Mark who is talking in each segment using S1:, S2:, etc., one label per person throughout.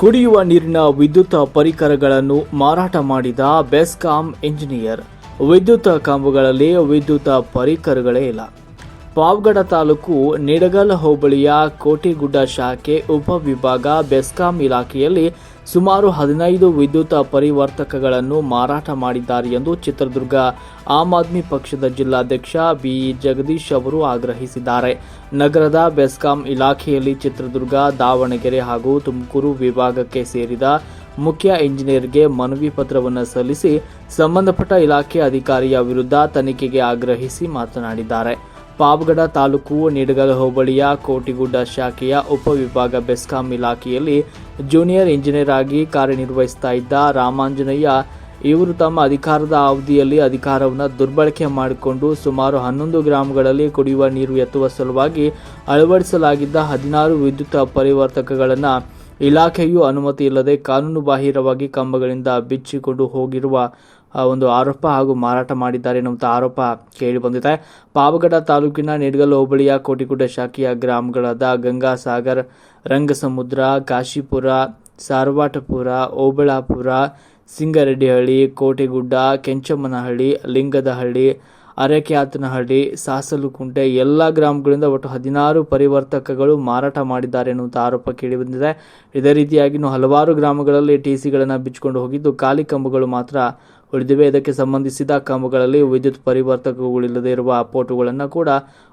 S1: ಕುಡಿಯುವ ನೀರಿನ ವಿದ್ಯುತ್ ಪರಿಕರಗಳನ್ನು ಮಾರಾಟ ಮಾಡಿದ ಬೆಸ್ಕಾಂ ಇಂಜಿನಿಯರ್ ವಿದ್ಯುತ್ ಕಂಬಗಳಲ್ಲಿ ವಿದ್ಯುತ್ ಪರಿಕರಗಳೇ ಇಲ್ಲ. ಪಾವಗಡ ತಾಲೂಕು ನಿಡಗಲ್ ಹೋಬಳಿಯ ಕೋಟಿಗುಡ್ಡ ಶಾಖೆ ಉಪವಿಭಾಗ ಬೆಸ್ಕಾಂ ಇಲಾಖೆಯಲ್ಲಿ ಸುಮಾರು ಹದಿನೈದು ವಿದ್ಯುತ್ ಪರಿವರ್ತಕಗಳನ್ನು ಮಾರಾಟ ಮಾಡಿದ್ದಾರೆ ಎಂದು ಚಿತ್ರದುರ್ಗ ಆಮ್ ಆದ್ಮಿ ಪಕ್ಷದ ಜಿಲ್ಲಾಧ್ಯಕ್ಷ ಬಿ ಜಗದೀಶ್ ಅವರು ಆಗ್ರಹಿಸಿದ್ದಾರೆ. ನಗರದ ಬೆಸ್ಕಾಂ ಇಲಾಖೆಯಲ್ಲಿ ಚಿತ್ರದುರ್ಗ, ದಾವಣಗೆರೆ ಹಾಗೂ ತುಮಕೂರು ವಿಭಾಗಕ್ಕೆ ಸೇರಿದ ಮುಖ್ಯ ಇಂಜಿನಿಯರ್ಗೆ ಮನವಿ ಪತ್ರವನ್ನು ಸಲ್ಲಿಸಿ ಸಂಬಂಧಪಟ್ಟ ಇಲಾಖೆ ಅಧಿಕಾರಿಯ ವಿರುದ್ಧ ತನಿಖೆಗೆ ಆಗ್ರಹಿಸಿ ಮಾತನಾಡಿದ್ದಾರೆ. ಪಾವಗಡ ತಾಲೂಕು ನಿಡಗಲ್ ಹೋಬಳಿಯ ಕೋಟಿಗುಡ್ಡ ಶಾಖೆಯ ಉಪವಿಭಾಗ ಬೆಸ್ಕಾಂ ಇಲಾಖೆಯಲ್ಲಿ ಜೂನಿಯರ್ ಇಂಜಿನಿಯರ್ ಆಗಿ ಕಾರ್ಯನಿರ್ವಹಿಸ್ತಾ ಇದ್ದ ರಾಮಾಂಜನೇಯ, ಇವರು ತಮ್ಮ ಅಧಿಕಾರದ ಅವಧಿಯಲ್ಲಿ ಅಧಿಕಾರವನ್ನು ದುರ್ಬಳಕೆ ಮಾಡಿಕೊಂಡು ಸುಮಾರು ಹನ್ನೊಂದು ಗ್ರಾಮಗಳಲ್ಲಿ ಕುಡಿಯುವ ನೀರು ಎತ್ತುವ ಸಲುವಾಗಿ ಅಳವಡಿಸಲಾಗಿದ್ದ ಹದಿನಾರು ವಿದ್ಯುತ್ ಪರಿವರ್ತಕಗಳನ್ನು ಇಲಾಖೆಯು ಅನುಮತಿ ಇಲ್ಲದೆ ಕಾನೂನು ಬಾಹಿರವಾಗಿ ಕಂಬಗಳಿಂದ ಬಿಚ್ಚಿಕೊಂಡು ಹೋಗಿರುವ ಒಂದು ಆರೋಪ ಹಾಗೂ ಮಾರಾಟ ಮಾಡಿದ್ದಾರೆ ಎನ್ನುವಂಥ ಆರೋಪ ಕೇಳಿ ಬಂದಿದೆ. ಪಾವಗಡ ತಾಲೂಕಿನ ನಿಡ್ಗಲ್ ಹೋಬಳಿಯ ಕೋಟಿಗುಡ್ಡ ಶಾಖೆಯ ಗ್ರಾಮಗಳಾದ ಗಂಗಾಸಾಗರ್, ರಂಗಸಮುದ್ರ, ಕಾಶಿಪುರ, ಸಾರ್ವಾಟಪುರ ಓಬಳಾಪುರ ಸಿಂಗರೆಡ್ಡಿಹಳ್ಳಿ ಕೋಟೆಗುಡ್ಡ, ಕೆಂಚಮ್ಮನಹಳ್ಳಿ, ಲಿಂಗದಹಳ್ಳಿ, ಅರೆಕ್ಯಾತನಹಳ್ಳಿ, ಸಾಸಲುಕುಂಟೆ ಎಲ್ಲ ಗ್ರಾಮಗಳಿಂದ ಒಟ್ಟು ಹದಿನಾರು ಪರಿವರ್ತಕಗಳು ಮಾರಾಟ ಮಾಡಿದ್ದಾರೆ ಎನ್ನುವಂಥ ಆರೋಪ ಕೇಳಿಬಂದಿದೆ ಇದೇ ರೀತಿಯಾಗಿ ಹಲವಾರು ಗ್ರಾಮಗಳಲ್ಲಿ ಟಿ ಸಿಗಳನ್ನು ಬಿಚ್ಚಿಕೊಂಡು ಹೋಗಿದ್ದು, ಖಾಲಿ ಕಂಬಗಳು ಮಾತ್ರ ಉಳಿದಿವೆ. ಇದಕ್ಕೆ ಸಂಬಂಧಿಸಿದ ಕಂಬಗಳಲ್ಲಿ ವಿದ್ಯುತ್ ಪರಿವರ್ತಕಗಳಿಲ್ಲದೆ ಇರುವ ಪೋಟುಗಳನ್ನು ಕೂಡ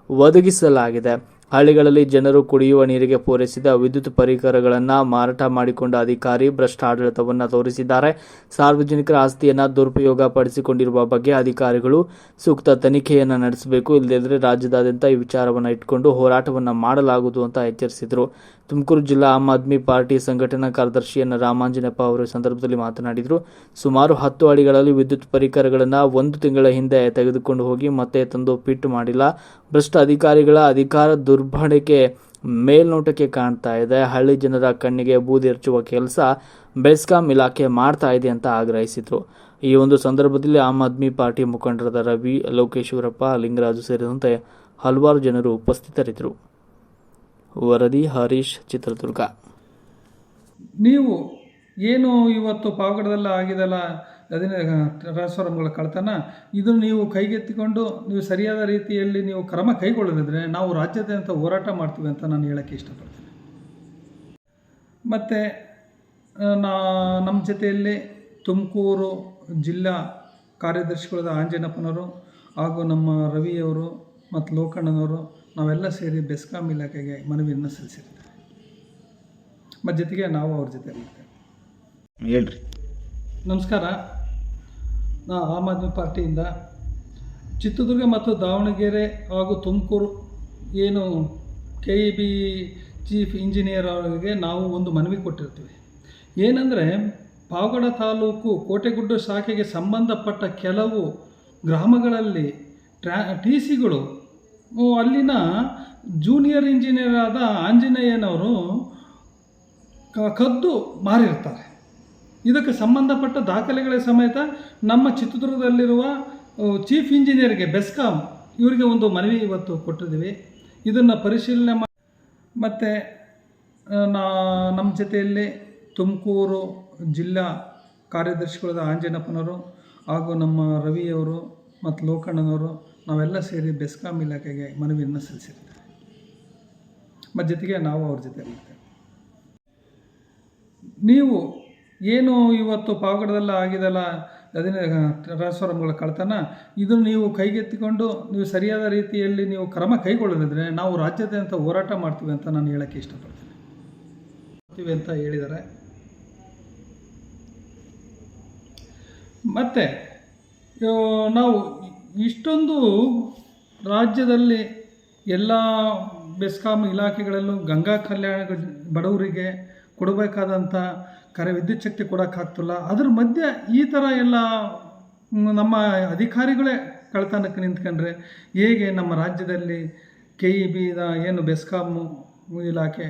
S1: ಒದಗಿಸಲಾಗಿದೆ. ಹಳ್ಳಿಗಳಲ್ಲಿ ಜನರು ಕುಡಿಯುವ ನೀರಿಗೆ ಪೂರೈಸಿದ ವಿದ್ಯುತ್ ಪರಿಕರಗಳನ್ನು ಮಾರಾಟ ಮಾಡಿಕೊಂಡ ಅಧಿಕಾರಿ ಭ್ರಷ್ಟ ಆಡಳಿತವನ್ನು ತೋರಿಸಿದ್ದಾರೆ. ಸಾರ್ವಜನಿಕರ ಆಸ್ತಿಯನ್ನು ದುರುಪಯೋಗ ಪಡಿಸಿಕೊಂಡಿರುವ ಬಗ್ಗೆ ಅಧಿಕಾರಿಗಳು ಸೂಕ್ತ ತನಿಖೆಯನ್ನು ನಡೆಸಬೇಕು. ಇಲ್ಲದಿದ್ದರೆ ರಾಜ್ಯದಾದ್ಯಂತ ಈ ವಿಚಾರವನ್ನು ಇಟ್ಟುಕೊಂಡು ಹೋರಾಟವನ್ನು ಮಾಡಲಾಗುವುದು ಅಂತ ಎಚ್ಚರಿಸಿದರು. ತುಮಕೂರು ಜಿಲ್ಲಾ ಆಮ್ ಆದ್ಮಿ ಪಾರ್ಟಿ ಸಂಘಟನಾ ಕಾರ್ಯದರ್ಶಿ ರಾಮಾಂಜನಪ್ಪ ಅವರು ಸಂದರ್ಭದಲ್ಲಿ ಮಾತನಾಡಿದರು. ಸುಮಾರು ಹತ್ತು ಅಡಿಗಳಲ್ಲಿ ವಿದ್ಯುತ್ ಪರಿಕರಗಳನ್ನು ಒಂದು ತಿಂಗಳ ಹಿಂದೆ ತೆಗೆದುಕೊಂಡು ಹೋಗಿ ಮತ್ತೆ ತಂದು ಪಿಟ್ಟು ಮಾಡಿಲ್ಲ. ಭ್ರಷ್ಟ ಅಧಿಕಾರಿಗಳ ಅಧಿಕಾರ ದುರ್ಬಳಕೆ ಮೇಲ್ನೋಟಕ್ಕೆ ಕಾಣ್ತಾ ಇದೆ. ಹಳ್ಳಿ ಜನರ ಕಣ್ಣಿಗೆ ಬೂದಿ ಎರಚುವ ಕೆಲಸ ಬೆಸ್ಕಾಂ ಇಲಾಖೆ ಮಾಡ್ತಾ ಇದೆ ಅಂತ ಆಗ್ರಹಿಸಿದರು. ಈ ಒಂದು ಸಂದರ್ಭದಲ್ಲಿ ಆಮ್ ಆದ್ಮಿ ಪಾರ್ಟಿ ಮುಖಂಡರಾದ ರವಿ ಲೋಕೇಶ್ವರಪ್ಪ ಲಿಂಗರಾಜು ಸೇರಿದಂತೆ ಹಲವಾರು ಜನರು ಉಪಸ್ಥಿತರಿದ್ದರು. ವರದಿ ಹರೀಶ್, ಚಿತ್ರದುರ್ಗ.
S2: ನೀವು ಏನು ಇವತ್ತು ಪಾವಗಡದಲ್ಲಿ ಆಗಿದೆಲ್ಲ ಅದೇನೇ ಟ್ರಾನ್ಸ್ಫಾರ್ಮ್ಗಳ ಕಳ್ತನ ಇದನ್ನು ನೀವು ಕೈಗೆತ್ತಿಕೊಂಡು ನೀವು ಸರಿಯಾದ ರೀತಿಯಲ್ಲಿ ನೀವು ಕ್ರಮ ಕೈಗೊಳ್ಳದಿದ್ರೆ ನಾವು ರಾಜ್ಯಾದ್ಯಂತ ಹೋರಾಟ ಮಾಡ್ತೀವಿ ಅಂತ ನಾನು ಹೇಳೋಕ್ಕೆ ಇಷ್ಟಪಡ್ತೀನಿ. ಮತ್ತು ನಾ, ನಮ್ಮ ಜೊತೆಯಲ್ಲಿ ತುಮಕೂರು ಜಿಲ್ಲಾ ಕಾರ್ಯದರ್ಶಿಗಳಾದ ಆಂಜನಪ್ಪನವರು ಹಾಗೂ ನಮ್ಮ ರವಿಯವರು ಮತ್ತು ಲೋಕಣ್ಣನವರು ನಾವೆಲ್ಲ ಸೇರಿ ಬೆಸ್ಕಾಂ ಇಲಾಖೆಗೆ ಮನವಿಯನ್ನು ಸಲ್ಲಿಸಿರ್ತೇವೆ ಮತ್ತು ಜೊತೆಗೆ ನಾವು ಅವ್ರ ಜೊತೆ
S3: ಹೇಳ್ರಿ.
S2: ನಮಸ್ಕಾರ. ನಾ ಆಮ್ ಆದ್ಮಿ ಪಾರ್ಟಿಯಿಂದ ಚಿತ್ರದುರ್ಗ ಮತ್ತು ದಾವಣಗೆರೆ ಹಾಗೂ ತುಮಕೂರು ಏನು K E B chief engineer ಅವರಿಗೆ ನಾವು ಒಂದು ಮನವಿ ಕೊಟ್ಟಿರ್ತೀವಿ. ಏನಂದರೆ, ಪಾವಗಡ ತಾಲೂಕು ಕೋಟೆಗುಡ್ಡ ಶಾಖೆಗೆ ಸಂಬಂಧಪಟ್ಟ ಕೆಲವು ಗ್ರಾಮಗಳಲ್ಲಿ ಟ್ರಾ, ಟಿ ಸಿಗಳು ಅಲ್ಲಿನ ಜೂನಿಯರ್ ಇಂಜಿನಿಯರ್ ಆದ ಆಂಜನೇಯನವರು ಕದ್ದು ಮಾರಿರ್ತಾರೆ. ಇದಕ್ಕೆ ಸಂಬಂಧಪಟ್ಟ ದಾಖಲೆಗಳ ಸಮೇತ ನಮ್ಮ ಚಿತ್ರದುರ್ಗದಲ್ಲಿರುವ ಚೀಫ್ ಇಂಜಿನಿಯರ್ಗೆ ಬೆಸ್ಕಾಂ ಇವರಿಗೆ ಒಂದು ಮನವಿ ಇವತ್ತು ಕೊಟ್ಟಿದ್ದೀವಿ. ಇದನ್ನು ಪರಿಶೀಲನೆ ಮಾಡಿ ಮತ್ತು ನಮ್ಮ ಜೊತೆಯಲ್ಲಿ ತುಮಕೂರು ಜಿಲ್ಲಾ ಕಾರ್ಯದರ್ಶಿಗಳಾದ ಆಂಜನಪ್ಪನವರು ಹಾಗೂ ನಮ್ಮ ರವಿಯವರು ಮತ್ತು ಲೋಕಣ್ಣನವರು ನಾವೆಲ್ಲ ಸೇರಿ ಬೆಸ್ಕಾಂ ಇಲಾಖೆಗೆ ಮನವಿಯನ್ನು ಸಲ್ಲಿಸಿದ್ದೇವೆ. ಮತ್ತು ಜೊತೆಗೆ ನಾವು ಅವ್ರ ಜೊತೆ ಇರ್ತೇವೆ ನೀವು ಏನು ಇವತ್ತು ಪಾವಗಡದಲ್ಲ ಆಗಿದೆಲ್ಲ ಅದೇನೇ ಟ್ರಾನ್ಸ್ಫಾರ್ಮ್ಗಳ ಕಳ್ತನ? ಇದನ್ನು ನೀವು ಕೈಗೆತ್ತಿಕೊಂಡು ನೀವು ಸರಿಯಾದ ರೀತಿಯಲ್ಲಿ ನೀವು ಕ್ರಮ ಕೈಗೊಳ್ಳದಿದ್ರೆ ನಾವು ರಾಜ್ಯದಂತ ಹೋರಾಟ ಮಾಡ್ತೀವಿ ಅಂತ ನಾನು ಹೇಳೋಕ್ಕೆ ಇಷ್ಟಪಡ್ತೀನಿ. ಮಾಡ್ತೀವಿ ಅಂತ ಹೇಳಿದ್ದಾರೆ. ಮತ್ತು ನಾವು ಇಷ್ಟೊಂದು ರಾಜ್ಯದಲ್ಲಿ ಎಲ್ಲ ಬೆಸ್ಕಾಂ ಇಲಾಖೆಗಳಲ್ಲೂ ಗಂಗಾ ಕಲ್ಯಾಣ ಬಡವರಿಗೆ ಕೊಡಬೇಕಾದಂಥ ಕರೆ ವಿದ್ಯುತ್ ಶಕ್ತಿ ಕೊಡೋಕ್ಕಾಗ್ತಿಲ್ಲ ಅದ್ರ ಮಧ್ಯೆ ಈ ಥರ ಎಲ್ಲ ನಮ್ಮ ಅಧಿಕಾರಿಗಳೇ ಕಳ್ತನಕ್ಕೆ ನಿಂತ್ಕೊಂಡ್ರೆ ಹೇಗೆ ನಮ್ಮ ರಾಜ್ಯದಲ್ಲಿ ಕೆ ಇ ಬಿದ ಏನು ಬೆಸ್ಕಾಮು ಇಲಾಖೆ